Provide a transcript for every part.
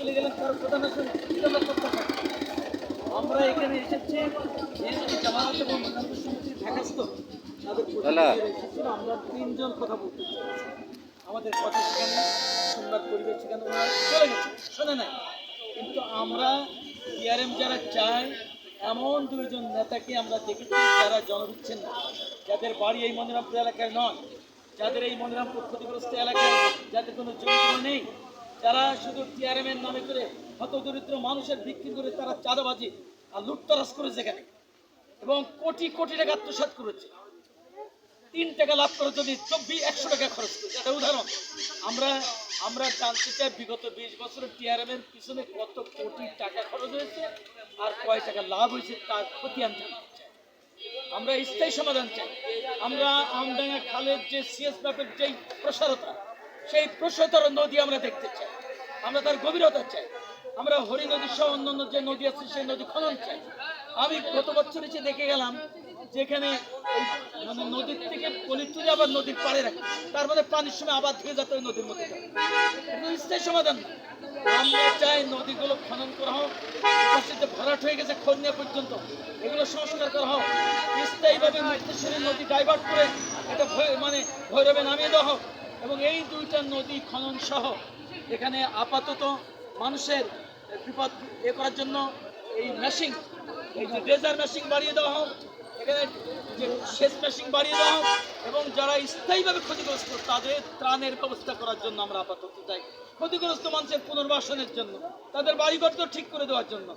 চলে গেলেন তার প্রধান আসন আমরা এখানে এসেছি এই জামানত এবং ঢাকাস্থ তাদের আমরা তিনজন কথা বলতে আমাদের কথা সেখানে সংবাদ পরিবেশ ওনারা চলে গেছে শোনে নাই। কিন্তু আমরা ডিআরএম যারা চাই এমন দুইজন নেতাকে আমরা দেখেছি যারা জনবিচ্ছিন্ন যাদের বাড়ি এই মনিরামপুর এলাকায় নয় যাদের এই মনিরামপুর ক্ষতিগ্রস্ত এলাকায় যাদের কোনো জমি নেই যারা শুধু টিআরএম এর নামে করে হত দরিদ্র মানুষের বিক্রি করে তারা চাঁদাবাজি আর লুটতরাজ করেছে এখানে। এবং কোটি কোটি টাকা আত্মসাৎ করেছে। তিন টাকা লাভ করে যদি চব্বিশ, একশো টাকা খরচ করেছে। এটা উদাহরণ, আমরা আমরা জানতে চাই বিগত বিশ বছরে টিআরএম এর পিছনে কত কোটি টাকা খরচ হয়েছে আর কয় টাকা লাভ হয়েছে তার জানতে চাই। আমরা স্থায়ী সমাধান চাই। আমরা আমডাঙ্গা খালের যে সিএস ম্যাপের যেই প্রসারতা সেই প্রসারতার নদী আমরা দেখতে চাই। আমরা তার গভীরতা চাই। আমরা হরি নদী সহ অন্যান্য যে নদী আছে, সেই নদী খনন চাই। আমি গত বছর এসে দেখে গেলাম যেখানে মানে নদীর থেকে পলি তুলে আবার নদীর পাড়ে রাখে। তার মধ্যে পানির সময় আবার ধুয়ে যেতে ওই নদীর মধ্যে। স্থায়ী সমাধান আমরা চাই নদীগুলো খনন করা হোক যে ভরাট হয়ে গেছে খন্যা পর্যন্ত। এগুলো সংস্কার করা হোক। স্থায়ীভাবে মুক্তেশ্বরী নদী ডাইভার্ট করে এটা মানে ভৈরবে নামিয়ে দেওয়া হোক। এবং এই দুইটা নদী খনন সহ এখানে আপাতত মানুষের বিপদ এ করার জন্য এই মেশিন এই যে ড্রেজার মেশিন বাড়িয়ে দেওয়া হোক, এখানে যে সেচ মেশিন বাড়িয়ে দেওয়া হোক, এবং যারা স্থায়ীভাবে ক্ষতিগ্রস্ত, তাদের ত্রাণের ব্যবস্থা করার জন্য আমরা আপাতত চাই ক্ষতিগ্রস্ত মানুষের পুনর্বাসনের জন্য, তাদের বাড়িঘর তো ঠিক করে দেওয়ার জন্য,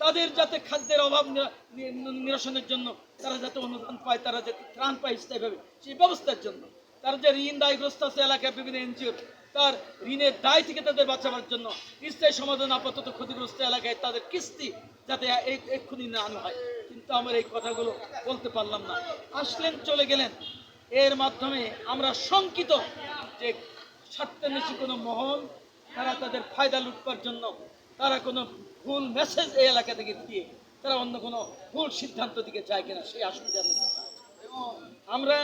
তাদের যাতে খাদ্যের অভাব নিরসনের জন্য, তারা যাতে অনুদান পায়, তারা যাতে ত্রাণ পায় স্থায়ীভাবে, সেই ব্যবস্থার জন্য। তারা যে ঋণ দায়গ্রস্ত আছে এলাকায় বিভিন্ন এনজিও তার ঋণের দায় থেকে তাদের বাঁচাবার জন্য স্থায়ী সমাধান আপাতত ক্ষতিগ্রস্ত এলাকায় তাদের কিস্তি যাতে এক্ষুনি না আনা হয়। কিন্তু আমরা এই কথাগুলো বলতে পারলাম না। আসলেন, চলে গেলেন। এর মাধ্যমে আমরা শঙ্কিত যে স্বার্থান্বেষী কোনো মহল, তারা তাদের ফায়দা লুটবার জন্য তারা কোনো ভুল মেসেজ এই এলাকা থেকে দিয়ে তারা অন্য কোনো ভুল সিদ্ধান্ত দিকে যায় কিনা, সেই আমাদের আছে। আমরা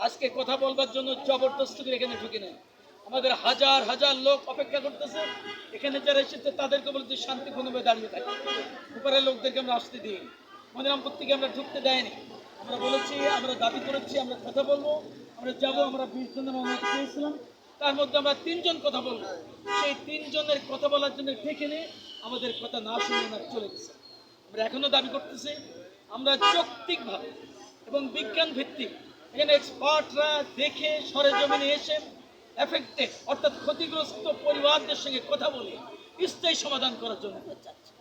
আজকে কথা বলবার জন্য জবরদস্তি করে এখানে ঢুকি নাই। আমাদের হাজার হাজার লোক অপেক্ষা করতেছে। এখানে যারা এসেছে, তাদেরকে বলতে শান্তিপূর্ণভাবে দাঁড়িয়ে থাকে। উপরের লোকদেরকে আমরা আসতে দিই। মনিরামপুর থেকে আমরা ঢুকতে দেয়নি। আমরা বলেছি, আমরা দাবি করেছি, আমরা কথা বলব। আমরা যাব, আমরা বিশ জনের অনুমতি পেয়েছিলাম তার মধ্যে আমরা তিনজন কথা বলব। সেই তিনজনের কথা বলার জন্য ডেকে নিয়ে আমাদের কথা না শুনে না চলে গেছে। আমরা এখনও দাবি করতেছি, আমরা যৌক্তিকভাবে এবং বিজ্ঞান ভিত্তিক এখানে এক্সপার্টরা দেখে সরেজমিনে এসে এফেক্টে অর্থাৎ ক্ষতিগ্রস্ত পরিবারদের সঙ্গে কথা বলে স্থায়ী সমাধান করার জন্য। চাচ্ছি